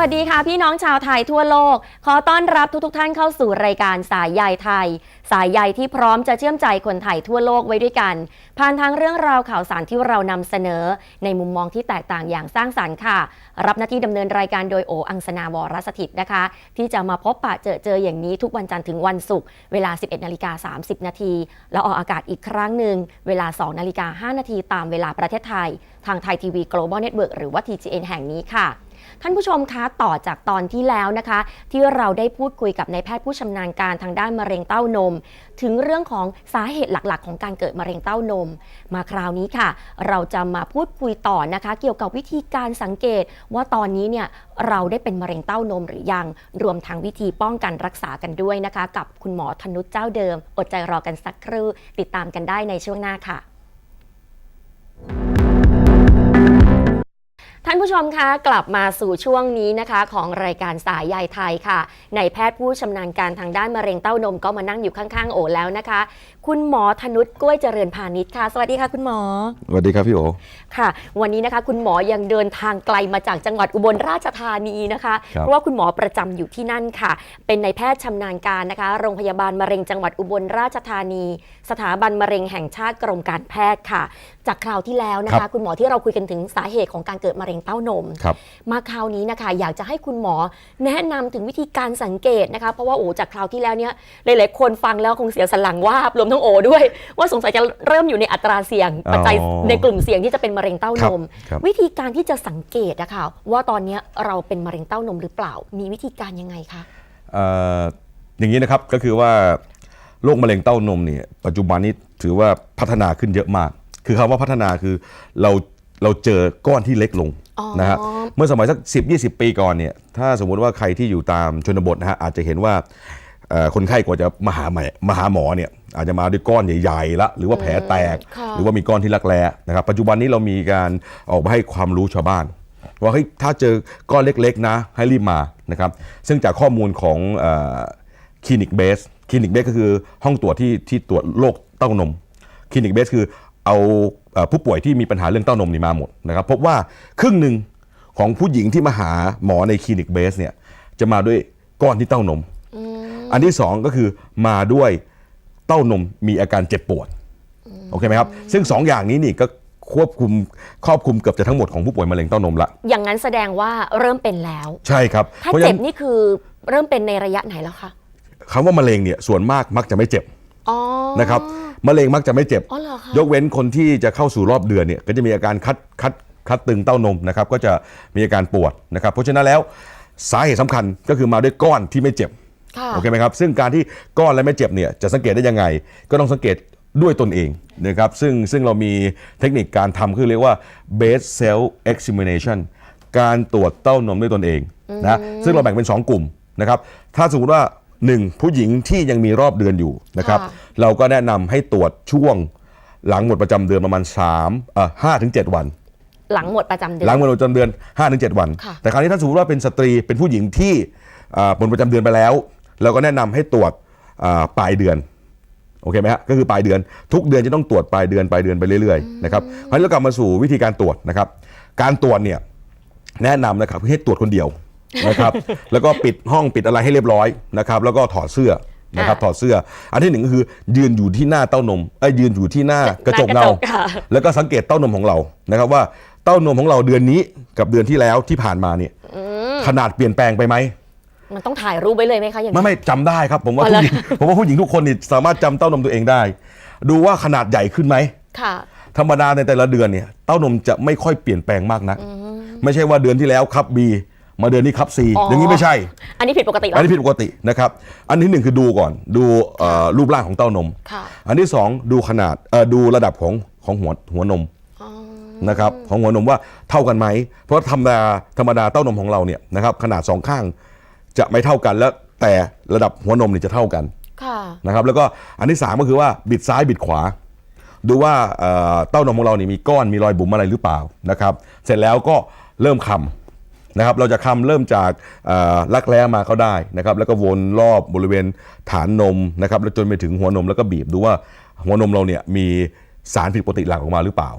วัสดีค่ะ พี่น้องชาวไทยทั่วโลก ขอต้อนรับทุกทท่านเข้าสู่รายการสายใยไทย สายใยที่พร้อมจะเชื่อมใจคนไทยทั่วโลกไว้ด้วยกัน ผ่านทางเรื่องราวข่าวสารที่เรานำเสนอ ในมุมมองที่แตกต่างอย่างสร้างสรรค์ค่ะ รับหน้าที่ดำเนินรายการโดยโออังสนาวรสถิตนะคะ ที่จะมาพบปะเจอเจออย่างนี้ทุกวันจันทร์ถึงวันศุกร์เวลา 11นาฬิกา30นาทีแล้วออกอากาศอีกครั้งหนึ่งเวลา2นาฬิกา5นาทีตามเวลาประเทศไทย ทางไทยทีวี Global Network หรือว่า TGN แห่งนี้ค่ะ ท่านผู้ชมคะต่อจากตอนที่แล้วนะคะ ที่เราได้พูดคุยกับนายแพทย์ผู้ชำนาญการทางด้านมะเร็งเต้านม ถึงเรื่องของสาเหตุหลักๆ ของการเกิดมะเร็งเต้านม มาคราวนี้ค่ะ เราจะมาพูดคุยต่อนะคะ เกี่ยวกับวิธีการสังเกตว่าตอนนี้เนี่ยเราได้เป็นมะเร็งเต้านมหรือยังรวมทั้งวิธีป้องกันรักษากันด้วยนะคะ กับคุณหมอธนุชเจ้าเดิม อดใจรอกันสักครู่ติดตามกันได้ในช่วงหน้าค่ะานผู้ชมคะกลับมาสู่ช่วงนี้นะคะของรายการสายใยไทยค่ะในแพทย์ผู้ชำนาญการทางด้านมะเร็งเต้านมก็มานั่งอยู่ข้างๆโอแล้วนะคะคุณหมอธนุชกล้วยเจริญพาณิชย์ค่ะ สวัสดีค่ะคุณหมอ สวัสดีครับพี่โอค่ะ วันนี้นะคะคุณหมอยังเดินทางไกลมาจากจังหวัดอุบลราชธานีนะคะครับเพราะว่าคุณหมอประจำอยู่ที่นั่นค่ะ เป็นนายแพทย์ชำนาญการนะคะ โรงพยาบาลมะเร็งจังหวัดอุบลราชธานี สถาบันมะเร็งแห่งชาติกรมการแพทย์ค่ะ จากคราวที่แล้วนะครัคะบคุณหมอที่เราคุยกันถึงสาเหตุของการเกิดมะเร็งเต้านมครับมาคราวนี้นะคะ อยากจะให้คุณหมอแนะนำถึงวิธีการสังเกตนะคะ เพราะว่าโอ้จากคราวที่แล้วเนี่ยหลาย ๆ คนฟังแล้วคงเสียสันหลังว่าบรวมทั้งโอด้วย ว่าสงสัยจะเริ่มอยู่ในอัตราเสี่ยงปัจจัยอ๋อในกลุ่มเสี่ยงที่จะเป็นมะเร็งเต้านมครับวิธีการที่จะสังเกตนะคะว่าตอนนี้เราเป็นมะเร็งเต้านมหรือเปล่า มีวิธีการยังไงคะเอ่ออย่างนี้นะครับก็คือว่าโรคมะเร็งเต้านมเนี่ยปัจจุบันนี้ถือว่าพัฒนาขึ้นเยอะมาก คือคำว่าพัฒนาคือเราเราเจอก้อนที่เล็กลงอ๋อนะฮะเมื่อสมัยสัก 10 20 ปีก่อนเนี่ยถ้าสมมุติว่าใครที่อยู่ตามชนบทนะฮะอาจจะเห็นว่าเอ่อ คนไข้กว่าจะมาหาใหม่มาหาหมอเนี่ยอาจจะมาด้วยก้อนใหญ่ๆละหรือว่าแผลแตกค่ะหรือว่ามีก้อนที่รักแร้นะครับ ปัจจุบันนี้เรามีการออกมาให้ความรู้ชาวบ้าน ว่าเฮ้ยถ้าเจอก้อนเล็กๆนะ ให้รีบมานะครับ ซึ่งจากข้อมูลของคลินิกเบสคลินิกเบสก็คือห้องตรวจที่ที่ตรวจโรคเต้านมคลินิกเบสคือเอาเอ่อผู้ป่วยที่มีปัญหาเรื่องเต้านมนี่มาหมดนะครับพบว่าครึ่งหนึ่งของผู้หญิงที่มาหาหมอในคลินิกเบสเนี่ยจะมาด้วยก้อนที่เต้านม อันที่สองก็คือมาด้วยเต้านมมีอาการเจ็บปวดโอเคไหมครับ ซึ่งสองอย่างนี้นี่ก็ควบคุมครอบคลุมเกือบจะทั้งหมดของผู้ป่วยมะเร็งเต้านมละ อย่างนั้นแสดงว่าเริ่มเป็นแล้ว ใช่ครับถ้าเพราะฉะเจ็บนั้นนี่คือเริ่มเป็นในระยะไหนแล้วคะคำว่ามะเร็งเนี่ยส่วนมากมักจะไม่เจ็บอ๋อนะครับมะเร็งมักจะไม่เจ็บอ๋อเหรอคะยกเว้นคนที่จะเข้าสู่รอบเดือนเนี่ยก็จะมีอาการคัดคัดคัดตึงเต้านมนะครับก็จะมีอาการปวดนะครับ เพราะฉะนั้นแล้วสาเหตุสำคัญก็คือมาด้วยก้อนที่ไม่เจ็บค่ะ โอเคไหมครับ ซึ่งการที่ก้อนและไม่เจ็บเนี่ยจะสังเกตได้ยังไง ก็ต้องสังเกตด้วยตนเองนะครับซึ่งซึ่งเรามีเทคนิคการทำคือเรียกว่า base cell examination การตรวจเต้านมด้วยตนเองนะซึ่งเราแบ่งเป็น 2 กลุ่มนะครับถ้าสมมติว่า 1 ผู้หญิงที่ยังมีรอบเดือนอยู่นะครับค่ะเราก็แนะนำให้ตรวจช่วงหลังหมดประจำเดือนประมาณ3เอ่อ5ถึง 7 วัน หลังหมดประจำเดือนหลังหมดประจำเดือน5ถึง 7 วันค่ะแต่คราวนี้ถ้าสมมติว่าเป็นสตรีเป็นผู้หญิงที่อ่าหมดประจำเดือนไปแล้ว เราก็แนะนำให้ตรวจอ่าปลายเดือนโอเคไหมฮะก็คือปลายเดือนทุกเดือนจะต้องตรวจปลายเดือนปลายเดือนไปเรื่อยๆนะครับคราวนี้เรากลับมาสู่วิธีการตรวจนะครับ การตรวจเนี่ยแนะนำนะครับให้ตรวจคนเดียวนะครับ แล้วก็ปิดห้องปิดอะไรให้เรียบร้อยนะครับ แล้วก็ถอดเสื้อนะครับอ่าถอดเสื้อ อันที่หนึ่งก็คือยืนอยู่ที่หน้าเต้านมเอ้ยยืนอยู่ที่หน้ากระจกหน้ากระเงาจกค่ะแล้วก็สังเกตเต้านมของเรานะครับ ว่าเต้านมของเราเดือนนี้กับเดือนที่แล้วที่ผ่านมาเนี่ยขนาดเปลี่ยนแปลงไปไหม มันต้องถ่ายรูปไว้เลยไหมคะอย่างไม่นี้ไม่จำได้ครับ ผมว่าอ๋อผู้เหรอหญิงผมว่าผู้หญิงทุกคนนี่สามารถจำเต้านมตัวเองได้ ดูว่าขนาดใหญ่ขึ้นไหม ค่ะ ธรรมดาในแต่ละเดือนเนี่ยเต้านมจะไม่ค่อยเปลี่ยนแปลงมากนัก ไม่ใช่ว่าเดือนที่แล้วครับ B มาเดือนนี้ครับ C อ๋ออ อย่างนี้ไม่ใช่ อันนี้ผิดปกติแล้อันวนี้ผิดปกตินะครับ อันที่หนึ่งคือดูก่อน ดูเอ่อรูปร่างของเต้านม ค่ะ อันที่สองดูขนาดเอ่อดูระดับของของหัวหัวนมอ๋อ นะครับของหัวนมว่าเท่ากันไหม เพราะธรรมดาธรรมดาเต้านมของเราเนี่ยนะครับขนาดสองข้าง จะไม่เท่ากันแล้วแต่ระดับหัวนมเนี่ยจะเท่ากันค่ะนะครับแล้วก็อันที่สามก็คือว่าบิดซ้ายบิดขวา ดูว่าเอ่อเต้านมของเรานี่มีก้อนมีรอยบุ๋มอะไรหรือเปล่านะครับ เสร็จแล้วก็เริ่มคำนะครับ เราจะคำเริ่มจากเอ่อรักแร้มาก็ได้นะครับ แล้วก็วนรอบบริเวณฐานนมนะครับแล้วจนไปถึงหัวนมแล้วก็บีบดูว่าหัวนมเราเนี่ยมีสารผิดปกติหลั่งออกมาหรือเปล่า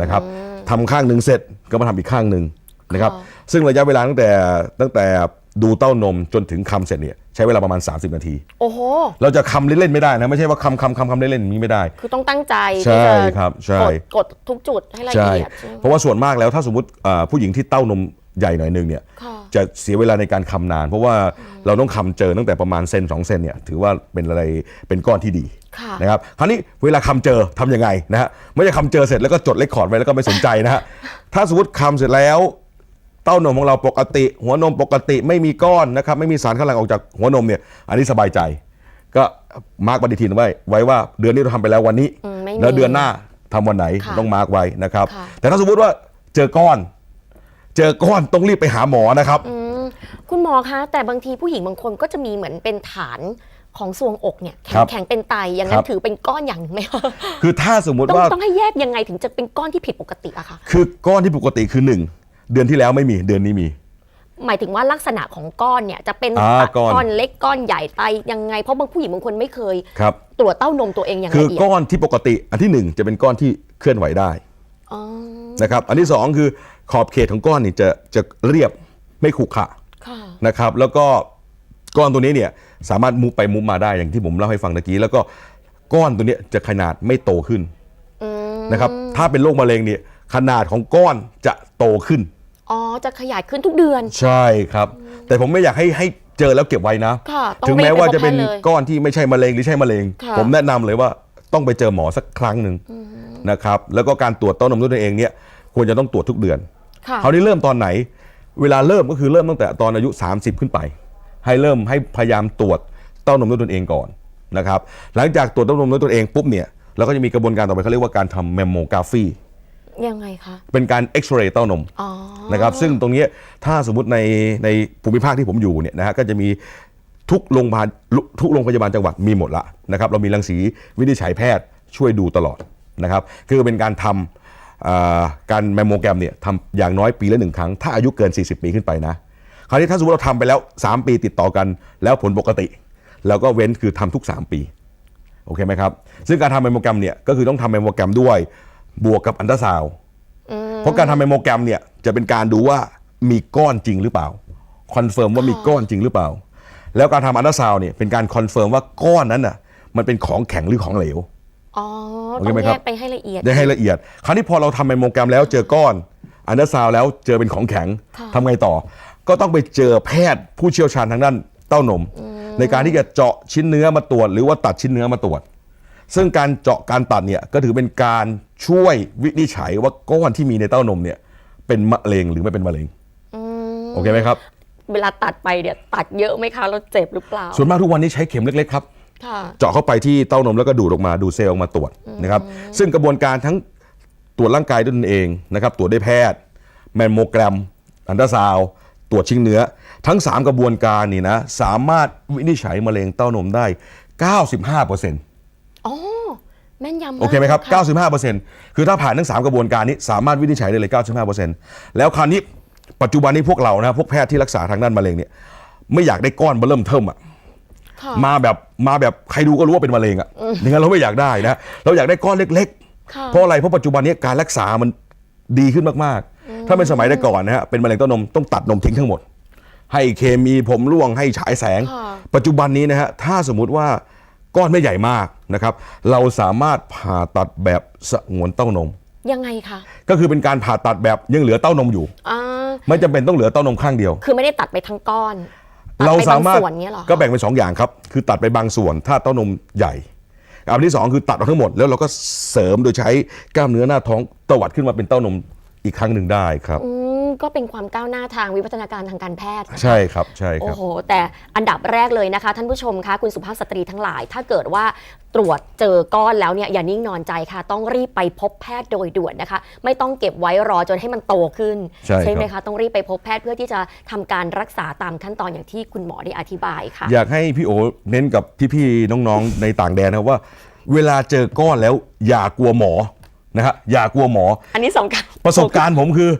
นะครับทำข้างหนึ่งเสร็จก็มาทำอีกข้างหนึ่งนะครับค่ะซึ่งระยะเวลาตั้งแต่ตั้งแต่ ดูเต้านมจนถึงคำเสร็จเนี่ยใช้เวลาประมาณ 30 นาที โอ้โห เราจะคำเล่นๆไม่ได้นะ ไม่ใช่ว่าคำคำคำคำเล่นๆอย่างนี้ไม่ได้ คือต้องตั้งใจใช่ที่จะครับใช่ กดกดทุกจุดให้ละใช่ เอียดใช่ไหมเพราะว่าส่วนมากแล้วถ้าสมมติอ่าผู้หญิงที่เต้านมใหญ่หน่อยนึงเนี่ยค่ะจะเสียเวลาในการคำนาน เพราะว่าเราต้องคำเจอตั้งแต่ประมาณเซนสองเซนเนี่ยถือว่าเป็นอะไรเป็นก้อนที่ดีค่ะนะครับคราวนี้เวลาคำเจอทำยังไงนะฮะไม่ใช่คำเจอเสร็จแล้วก็จดเลคคอร์ดไว้แล้วก็ไม่สนใจนะฮะถ้าสมมติคำเสร็จแล้ว เต้านมของเราปกติ หัวนมปกติไม่มีก้อนนะครับ ไม่มีสารคัดหลั่งออกจากหัวนมเนี่ย อันนี้สบายใจ ก็มาร์กปฏิทินไว้ ไว้ว่าเดือนนี้เราทำไปแล้ววันนี้ อืมไม่มี แล้วเดือนหน้าทำวันไหนค่ะต้องมาร์กไว้นะครับ ค่ะ แต่ถ้าสมมติว่าเจอก้อน เจอก้อนต้องรีบไปหาหมอนะครับ อืมคุณหมอคะ แต่บางทีผู้หญิงบางคนก็จะมีเหมือนเป็นฐานของทรวงอกเนี่ยแข็ครังบแข็งเป็นไตอย่างนั้ครันบถือเป็นก้อนอย่างหนึ่งไหมคะคือถ้าสมมุติต้องว่า ต้องให้แยกยังไงถึงจะเป็นก้อนที่ผิดปกติอะคะ คือก้อนที่ปกติคือหนึ่ง เดือนที่แล้วไม่มีเดือนนี้มี หมายถึงว่าลักษณะของก้อนเนี่ยจะเป็นอ่าตัดก้อน ก้อนเล็กก้อนใหญ่ไตยังไง เพราะบางผู้หญิงบางคนไม่เคย ครับ ตรวจเต้านมตัวเองอย่างคือละเอียดก้อนที่ปกติอันที่หนึ่งจะเป็นก้อนที่เคลื่อนไหวได้อ๋อนะครับ อันที่สองคือขอบเขตของก้อนนี่จะจะเรียบไม่ขรุขระค่ะนะครับ แล้วก็ก้อนตัวนี้เนี่ยสามารถมุไปมุมาได้อย่างที่ผมเล่าให้ฟังตะกี้ แล้วก็ก้อนตัวเนี้ยจะขนาดไม่โตขึ้นอืมนะครับ ถ้าเป็นโรคมะเร็งเนี่ยขนาดของก้อนจะโตขึ้น อ๋อ จะขยายขึ้นทุกเดือน ใช่ครับ แต่ผมไม่อยากให้ให้เจอแล้วเก็บไว้นะ ค่ะต้องถึงแม้รีบไปว่าพบจะเป็นแพทย์เลยก้อนที่ไม่ใช่มะเร็งหรือใช่มะเร็ง ค่ะ ผมแนะนำเลยว่าต้องไปเจอหมอสักครั้งหนึ่งนะครับแล้วก็การตรวจเต้านมด้วยตัวเองเนี่ยควรจะต้องตรวจทุกเดือน ค่ะคราวนี้เริ่มตอนไหน เวลาเริ่มก็คือเริ่มตั้งแต่ตอนอายุ 30 ขึ้นไป ให้เริ่มให้พยายามตรวจเต้านมด้วยตนเองก่อนนะครับ หลังจากตรวจเต้านมด้วยตนเองปุ๊บเนี่ยเราก็จะมีกระบวนการต่อไปเขาเรียกว่าการทำแมมโมกราฟี ยังไงคะ เป็นการเอ็กซเรย์เต้านมอ๋อนะครับซึ่งตรงเนี้ยถ้าสมมติในในภูมิภาคที่ผมอยู่เนี่ยนะฮะก็จะมีทุกโรงพยาบาลทุกโรงพยาบาลจังหวัดมีหมดละนะครับเรามีรังสีวินิจฉัยแพทย์ช่วยดูตลอดนะครับคือเป็นการทำอ่าการแมมโมแกรมเนี่ยทำอย่างน้อยปีละหนึ่งครั้ง ถ้าอายุเกิน 40 ปีขึ้นไปนะ คราวนี้ถ้าสมมติเราทำไปแล้ว 3 ปีติดต่อกัน แล้วผลปกติ แล้วก็เว้นคือทำทุก 3 ปี โอเคไหมครับ ซึ่งการทำแมมโมแกรมเนี่ยก็คือต้องทำแมมโมแกรมด้วย บวกกับอันตราซาวด์เพราะการทำแมมโมแกรมเนี่ยจะเป็นการดูว่ามีก้อนจริงหรือเปล่าคอนเฟิร์มว่ามีก้อนจริงหรือเปล่า แล้วการทำอันตราซาวด์เนี่ยเป็นการคอนเฟิร์มว่าก้อนนั้นน่ะมันเป็นของแข็งหรือของเหลว อ๋อโอต้เคองไหมแยครับ กไปให้ละเอียด ได้ให้ละเอียด คราวนี้พอเราทำแมมโมแกรมแล้วเจอก้อนอันตราซาวด์แล้วเจอเป็นของแข็งค่ะ ทำไงต่อ ก็ต้องไปเจอแพทย์ผู้เชี่ยวชาญทางด้านเต้านม ในการที่จะเจาะชิ้นเนื้อมาตรวจ หรือว่าตัดชิ้นเนื้อมาตรวจ ซึ่งการเจาะการตัดเนี่ยก็ถือเป็นการช่วยวินิจฉัยว่าก้อนที่มีในเต้านมเนี่ยเป็นมะเร็งหรือไม่เป็นมะเร็งอืมโอเคไหมครับ เวลาตัดไปเนี่ยตัดเยอะไหมคะแล้วเจ็บหรือเปล่า ส่วนมากทุกวันนี้ใช้เข็มเล็กๆครับค่ะเจาะเข้าไปที่เต้านมแล้วก็ดูดออกมาดูดเซลล์ออกมาตรวจนะครับ ซึ่งกระบวนการทั้งตรวจร่างกายด้วยตนเองนะครับ ตรวจด้วยแพทย์แมมโมแกรม อันตราซาวด์ตรวจชิ้นเนื้อ ทั้ง 3 กระบวนการนี่นะสามารถวินิจฉัยมะเร็งเต้านมได้ 95% อ๋อแม่นยำากโอเคไหมครับะ 95%คือถ้าผ่านทั้ง 3 กระบวนการนี้สามารถวินิจฉัยได้เลย 95%แล้วคราวนี้ปัจจุบันนี้พวกเรานะพวกแพทย์ที่รักษาทางด้านมะเร็งเนี่ยไม่อยากได้ก้อนเบอร์เริ่มเทิมอะค่ะมาแบบมาแบบใครดูก็รู้ว่าเป็นมะเร็งอะอย่างนั้นเราไม่อยากได้นะเราอยากได้ก้อนเล็กค่ะ ๆ เพราะอะไรเพราะปัจจุบันนี้การรักษามันดีขึ้นมากๆ ถ้าเป็นสมัยแต่ก่อนนะฮะเป็นมะเร็งเต้านมต้องตัดนมทิ้งทั้งหมด ให้เคมีผมร่วงให้ฉายแสง ค่ะ ปัจจุบันนี้นะฮะถ้าสมมุติว่า ก้อนไม่ใหญ่มากนะครับ เราสามารถผ่าตัดแบบสงวนเต้านม ยังไงคะก็คือเป็นการผ่าตัดแบบยังเหลือเต้านมอยู่ อ่าไม่จำเป็นต้องเหลือเต้านมข้างเดียว คือไม่ได้ตัดไปทั้งก้อนตัดเราไปสาบงมารถส่วนเนี้ยเหรอก็แบ่งเป็นสองอย่างครับ คือตัดไปบางส่วนถ้าเต้านมใหญ่อันที่สองคือตัดออกทั้งหมดแล้วเราก็เสริมโดยใช้กล้ามเนื้อหน้าท้องตวัดขึ้นมาเป็นเต้านมอีกครั้งหนึ่งได้ครับ อืม ก็เป็นความก้าวหน้าทางวิวัฒนาการทางการแพทย์ใช่ครับใช่คโอ้รับโห แต่อันดับแรกเลยนะคะ ท่านผู้ชมคะคุณสุภาพสตรีทั้งหลาย ถ้าเกิดว่าตรวจเจอก้อนแล้วเนี่ยอย่านิ่งนอนใจค่ะ ต้องรีบไปพบแพทย์โดยด่วนนะคะ ไม่ต้องเก็บไว้รอจนให้มันโตขึ้นใช่ครับ ไหมคะต้องรีบไปพบแพทย์เพื่อที่จะทำการรักษาตามขั้นตอนอย่างที่คุณหมอได้อธิบายค่ะ อยากให้พี่โอเน้นกับพี่ๆน้องๆ ในต่างแดนนะครับว่า เวลาเจอก้อนแล้วอย่ากลัวหมอนะฮะอย่ากลัวหมอ อันนี้สำคัญ ประสบการณ์ผมคือ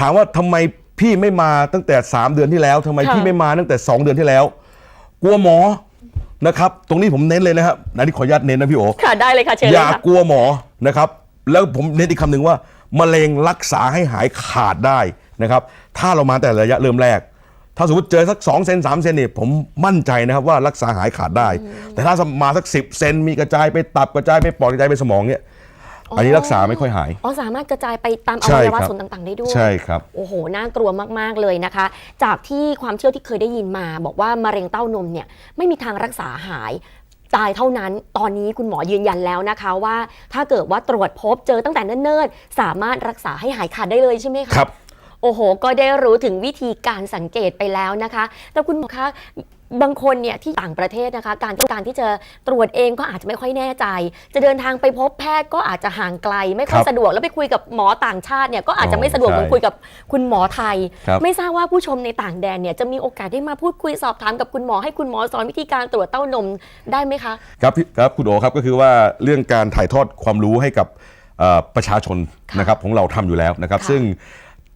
ถามว่าทำไมพี่ไม่มาตั้งแต่ 3 เดือนที่แล้วทำไมค่ะพี่ไม่มาตั้งแต่ 2 เดือนที่แล้ว กลัวหมอนะครับ ตรงนี้ผมเน้นเลยนะครับอันนี้ขออนุญาตเน้นนะพี่โอค่ะได้เลยค่ะเชิญอเลยย่าค่ะกลัวหมอนะครับ แล้วผมเน้นอีกคำหนึ่งว่ามะเร็งรักษาให้หายขาดได้นะครับ ถ้าเรามาแต่ระยะเริ่มแรก ถ้าสมมติเจอสัก2เซน3เซนเนี่ยผมมั่นใจนะครับว่ารักษาหายขาดได้ แต่ถ้ามาสัก 10เซนมีกระจายไปตับกระจายไปปอดกระจายไปสมองเนี่ย อันนี้รักษาไม่ค่อยหาย อ๋อสามารถกระจายไปตามอใช่วัยวะครับส่วนต่างๆ ได้ด้วย ใช่ครับ โอ้โห น่ากลัวมากๆเลยนะคะ จากที่ความเชื่อที่เคยได้ยินมา บอกว่ามะเร็งเต้านมเนี่ยไม่มีทางรักษาหายตายเท่านั้น ตอนนี้คุณหมอยืนยันแล้วนะคะว่า ถ้าเกิดว่าตรวจพบเจอตั้งแต่เนิ่นๆ สามารถรักษาให้หายขาดได้เลยใช่ไหมคะครับโอ้โห ก็ได้รู้ถึงวิธีการสังเกตไปแล้วนะคะ แต่คุณหมอคะ บางคนเนี่ยที่ต่างประเทศนะคะ การการที่จะตรวจเองก็อาจจะไม่ค่อยแน่ใจ จะเดินทางไปพบแพทย์ก็อาจจะห่างไกล ไม่ค่อยครับสะดวกแล้วไปคุยกับหมอต่างชาติเนี่ยก็อาจจะไม่สะดวกอ๋อเหมือนคุยกับคุณหมอไทย ครับไม่ทราบว่าผู้ชมในต่างแดนเนี่ยจะมีโอกาสได้มาพูดคุยสอบถามกับคุณหมอให้คุณหมอสอนวิธีการตรวจเต้านมได้ไหมคะ ครับพี่ครับคุณโอครับก็คือว่าเรื่องการถ่ายทอดความรู้ให้กับเอ่อประชาชนค่ะนะครับของเราทำอยู่แล้วนะครับ ค่ะซึ่ง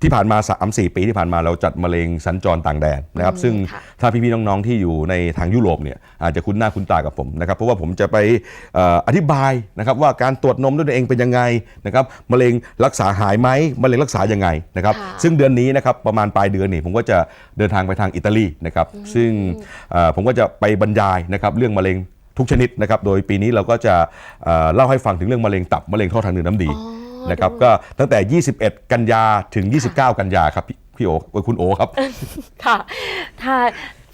ที่ผ่านมา 3 4 ปีที่ผ่านมาเราจัดมะเร็งสัญจรต่างแดนนะครับอืมซึ่งค่ะถ้าพี่ๆน้องๆที่อยู่ในทางยุโรปเนี่ยอาจจะคุ้นหน้าคุ้นตากับผมนะครับ เพราะว่าผมจะไปเอ่ออธิบายนะครับว่าการตรวจนมด้วยตัวเองเป็นยังไงนะครับมะเร็งรักษาหายไหมมะเร็งรักษายังไงนะครับค่ะซึ่งเดือนนี้นะครับประมาณปลายเดือนนี่ผมก็จะเดินทางไปทางอิตาลีนะครับ ซึ่งเอ่อผมก็จะไปบรรยายนะครับเรื่องมะเร็งทุกชนิดนะครับ โดยปีนี้เราก็จะเอ่อเล่าให้ฟังถึงเรื่องมะเร็งตับมะเร็งท่อทางเดินน้ำดีอ๋อ นะครับด้วยก็ตั้งแต่ 21 กันยาถึง 29 กันยาครับพี่พี่โอคุณโอครับ ค่ะถ้า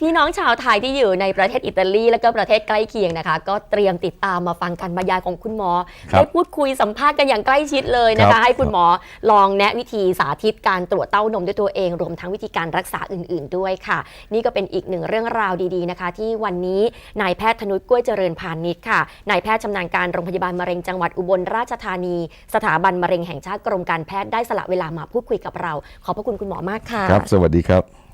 พี่น้องชาวไทยที่อยู่ในประเทศอิตาลีและก็ประเทศใกล้เคียงนะคะ ก็เตรียมติดตามมาฟังการบรรยายของคุณหมอครับได้พูดคุยสัมภาษณ์กันอย่างใกล้ชิดเลยนะครัคะบให้คุณหมอลองแนะวิธีสาธิตการตรวจเต้านมด้วยตัวเอง รวมทั้งวิธีการรักษาอื่น ๆ ด้วยค่ะ นี่ก็เป็นอีกหนึ่งเรื่องราวดีๆนะคะ ที่วันนี้นายแพทย์ธนุชกล้วยเจริญพาณิชย์ค่ะนายแพทย์ชำนาญการโรงพยาบาลมะเร็งจังหวัดอุบลราชธานี สถาบันมะเร็งแห่งชาติกรมการแพทย์ได้สละเวลามาพูดคุยกับเรา ขอบพระคุณคุณหมอมากค่ะครับ สวัสดีครับ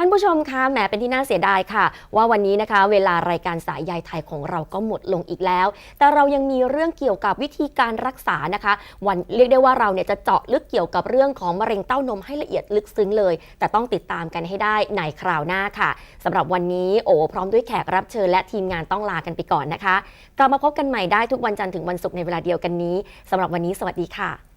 ท่านผู้ชมคะแหมเป็นที่น่าเสียดายค่ะ ว่าวันนี้นะคะ เวลารายการสายใยไทยของเราก็หมดลงอีกแล้ว แต่เรายังมีเรื่องเกี่ยวกับวิธีการรักษานะคะ วันเรียกได้ว่าเราเนี่ยจะเจาะลึกเกี่ยวกับเรื่องของมะเร็งเต้านมให้ละเอียดลึกซึ้งเลย แต่ต้องติดตามกันให้ได้ในคราวหน้าค่ะสำหรับวันนี้โอพร้อมด้วยแขกรับเชิญและทีมงานต้องลากันไปก่อนนะคะกลับมาพบกันใหม่ได้ทุกวันจันทร์ถึงวันศุกร์ในเวลาเดียวกันนี้สำหรับวันนี้สวัสดีค่ะ